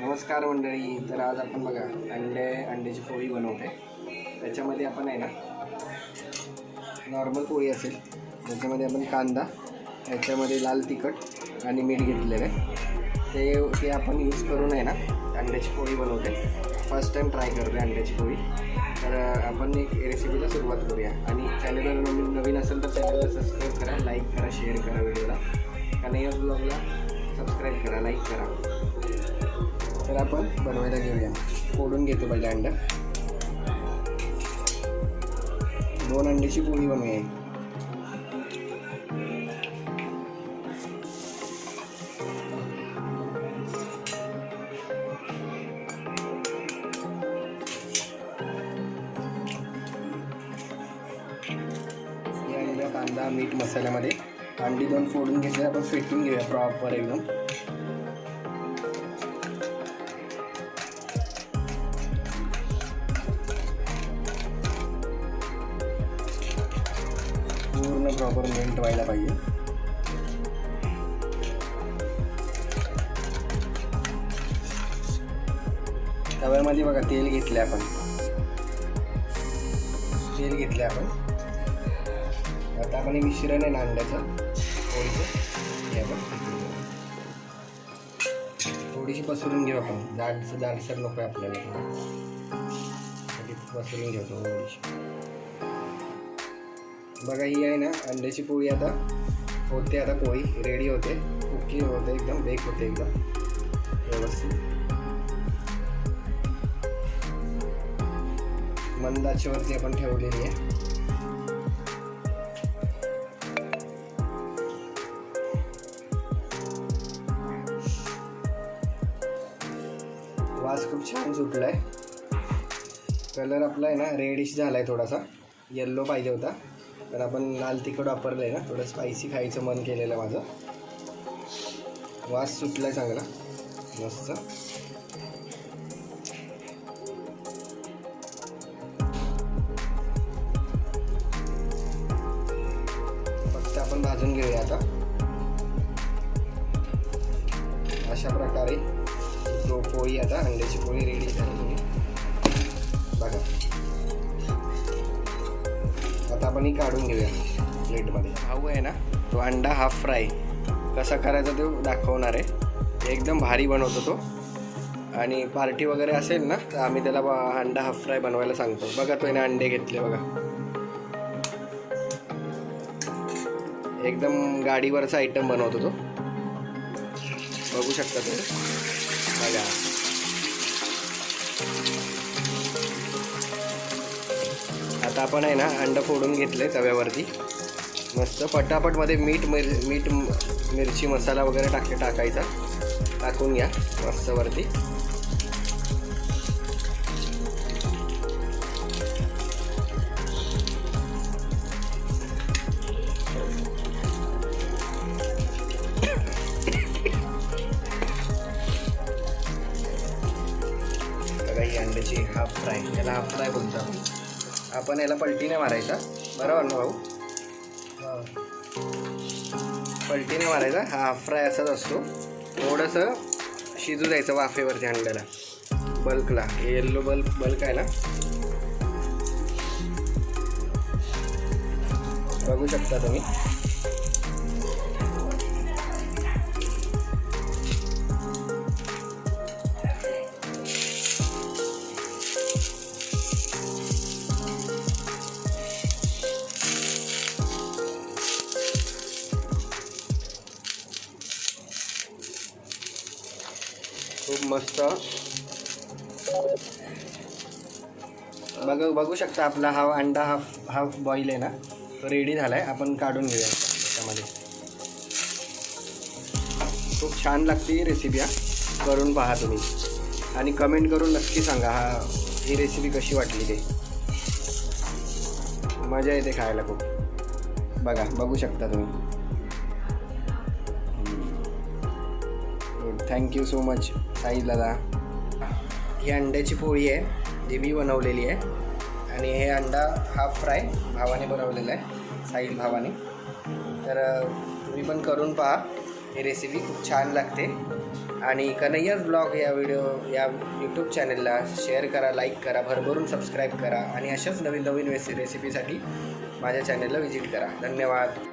नमस्कार मंडळी तर आज आपण बघा अंडे अंड्याची पोळी बनवते. त्याच्यामध्ये आपण आहे ना नॉर्मल पोळी असेल. त्याच्यामध्ये आपण कांदा याच्यामध्ये लाल तिखट आणि मीठ घेतलेलं आहे. ते ते आपण यूज करून आहे ना अंड्याची पोळी बनवते. फर्स्ट टाईम ट्राय करते अंड्याची पोळी. तर आपण एक रेसिपीला सुरुवात करूया. आणि चॅनलवर नवीन नवीन असेल तर चॅनलला सबस्क्राईब करा लाईक करा शेअर करा व्हिडिओला. आणि या ब्लॉगला सबस्क्राईब करा लाईक करा. तर आपण बनवायला घेऊया. फोडून घेतो पहिले अंडं. दोन अंड्याची पोळी बनवूया. कांदा मीठ मसाल्यामध्ये. अंडी दोन फोडून घेतले आपण फेटून घेऊया प्रॉपर एकदम. पूर्ण प्रॉपर मेल्ट व्हायला पाहिजे. तव्यामध्ये बघा तेल घेतलं आपण. तेल घेतलं आपण. आता आपण हे मिश्रण आहे नांद्याचं थोडीचं हे आपण थोडीशी पसरून घेऊ आपण. जाडसर जाडसर नको आहे आपल्याला पसरून घेऊ थोडीशी. बघा ही आहे ना अंड्याची पोळी आता. होते आता पोळी रेडी होते. कुकी होते एकदम बेक होते एकदम. व्यवस्थित. मंदाच्यावरती आपण ठेवलेली आहे. वास खूप छान सुटलाय. कलर आपला आहे ना रेडिश झालाय थोडासा. येल्लो पाहिजे होता. तर आपण लाल तिखट वापरलं आहे ना थोडं स्पायसी खायचं मन केलेलं माझं. वास सुटला आहे चांगला. मस्त. फक्त आपण भाजून घेऊया आता. अशा प्रकारे पोळी आता अंड्याची पोळी रेडी झाली. बघा. आपण ही काढून घेऊया प्लेटमध्ये. भाऊ आहे ना तो अंडा हाफ फ्राय कसा करायचा तो दाखवणार आहे. एकदम भारी बनवतो तो. आणि पार्टी वगैरे असेल ना तर आम्ही त्याला बा- अंडा हाफ फ्राय बनवायला सांगतो. बघा तो याने अंडे घेतले बघा. एकदम गाडीवरचा आयटम बनवतो तो. बघू शकता तुम्ही. बघा. आता आपण आहे ना अंड फोडून घेतले तव्यावरती. मस्त पटापटमध्ये मीठ मिर मीठ मिरची मसाला वगैरे टाक टाकायचा. टाकून घ्या मस्त वरती. अंड्याची हाफ फ्राय याला हाफ फ्राय बोलतो आपण याला पलटीने मारायचा. बरोबर ना भाऊ? पलटीने मारायचा. हा हाफ फ्राय असाच असतो. थोडंसं शिजू द्यायचं वाफेवरती अंड्याला. बल्कला. येल्लो बल्क बल्क आहे ना? बघू शकता तुम्ही. खूप मस्त. बघ बघू शकता आपला हा अंडा हाफ हाफ बॉईल आहे ना तो रेडी झाला आहे आपण काढून घेऊया त्याच्यामध्ये. खूप छान लागते ही रेसिपी हा. करून पहा तुम्ही. आणि कमेंट करून नक्की सांगा हा ही रेसिपी कशी वाटली ते. मजा येते खायला खूप. बघा बघू शकता तुम्ही. थँक्यू सो मच साई दादा. ही अंड्याची पोळी आहे जी मी बनवलेली आहे. आणि हे अंडा हाफ फ्राय भावाने बनवलेला आहे साईल भावाने. तर तुम्ही पण करून पहा. ही रेसिपी खूप छान लागते. आणि कन्हैयाच ब्लॉग या व्हिडिओ या यूट्यूब चॅनलला शेअर करा लाईक करा भरभरून सबस्क्राईब करा. आणि अशाच नवीन नवीन रेसि रेसिपीसाठी माझ्या चॅनलला व्हिजिट करा. धन्यवाद.